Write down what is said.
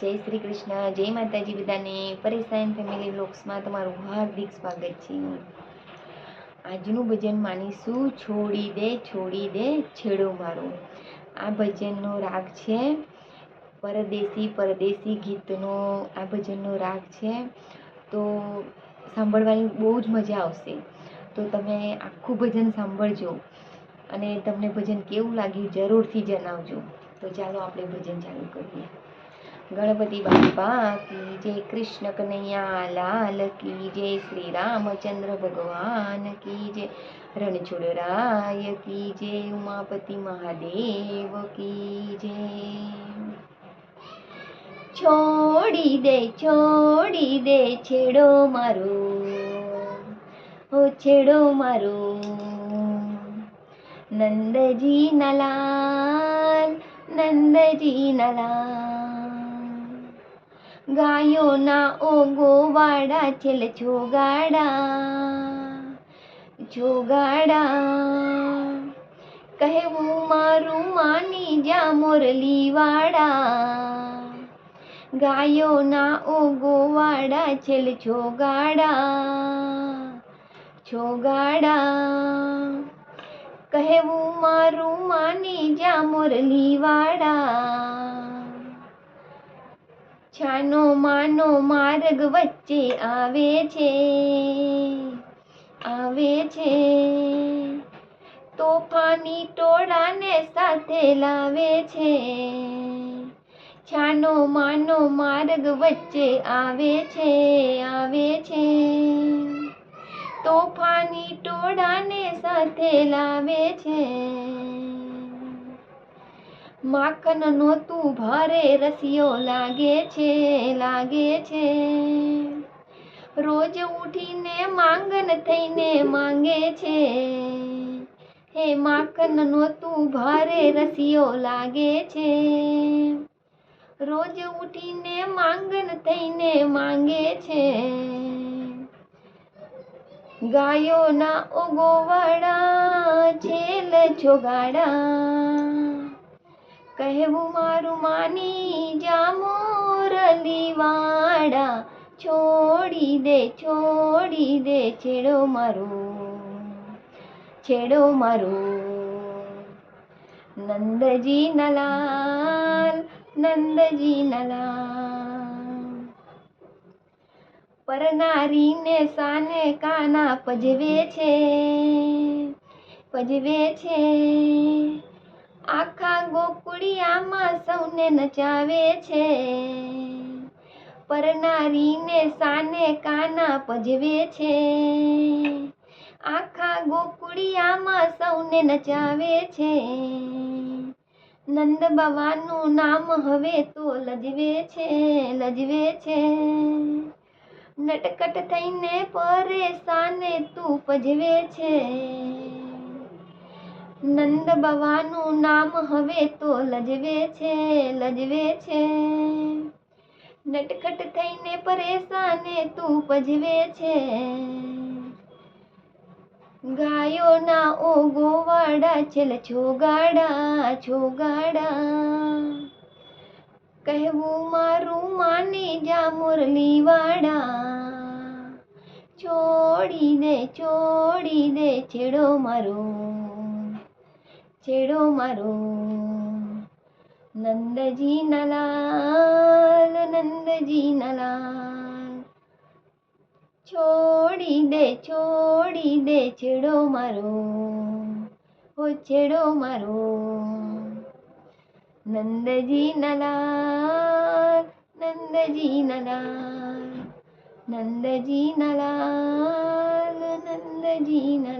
જય શ્રી કૃષ્ણ, જય માતાજી બધાને. પરેશાન ફેમિલી બ્લોગ્સમાં તમારું હાર્દિક સ્વાગત છે. આજનું ભજન માનીશું, છોડી દે છોડી દે, છેડો મારો. આ ભજનનો રાગ છે પરદેશી પરદેશી ગીતનો આ ભજનનો રાગ છે. તો સાંભળવાની બહુ જ મજા આવશે. તો તમે આખું ભજન સાંભળજો અને તમને ભજન કેવું લાગ્યું જરૂરથી જણાવજો. તો ચાલો આપણે ભજન ચાલુ કરીએ. ગણપતિ બાપા કી જય કૃષ્ણ કનૈયા લાલ કી જય શ્રી રામચંદ્ર ભગવાન, કી જય રણછોડરાય, કી જય ઉમાપતિ મહાદેવ, કી જય છોડી દે છોડી દે છેડો મારો, ઓ છેડો મારો. નંદજી નલાલ નંદજી નલાલ. ગાયોના ઓગો વાડા છેલ જોગાડા જોગાડા. કહેવું મારું માની જા મોરલીવાડા ગાયોના ઓગો વાડા છેલ જોગાડા જોગાડા. કહેવું મારું માની જા મોરલીવાડા છાનો માનો માર્ગ વચ્ચે આવે છે આવે છે. તોફાની ટોળાને સાથે લાવે છે. છાનો માનો માર્ગ વચ્ચે આવે છે આવે છે. તોફાની ટોળાને સાથે લાવે છે. માખન નહોતું, ભારે રસિયો લાગે છે લાગે છે. રોજ ઉઠીને માંગન થઈને માંગે છે. હે, માખન નહોતું, ભારે રસિયો લાગે છે. રોજ ઉઠીને માંગન થઈને માંગે છે. ગાયોના ઓગોવાડા છેલ છોગાડા કહેવું મારું માની જા મોરલીવાડા છોડી દે છોડી દે છેડો મારો. છેડો મારો. નંદજી નલાલ નંદજી નલાલ. પરનારીને સાને કાના પજવે છે પજવે છે. આખા ગોકુળિયામાં સૌને નચાવે છે. પરનારીને સાને કાના પજવે છે. આખા ગોકુળિયામાં સૌને નચાવે છે. નંદ બાવાનું નામ હવે તો લજવે છે લજવે છે. નટકટ થઈને પરેશાને તું પજવે છે. નંદ બાવાનું નામ હવે તો લજવે છે લજવે છે. નટખટ થઈને પરેશાને તું પજવે છે. ગાયોના ઓ ગોવાડા છેલ છોગાડા છોગાડા. કહેવું મારું માની જા મુરલીવાડા છોડી દે છોડી દે છેડો મારો. છેડો મારો. નંદજી નલાલ નંદજી નલાલ. છોડી દે છોડી દે છેડો મારો. હો છેડો મારો. નંદજી નલાલ નંદજી નલાલ. નંદજી નલાલ નંદજી નલાલ.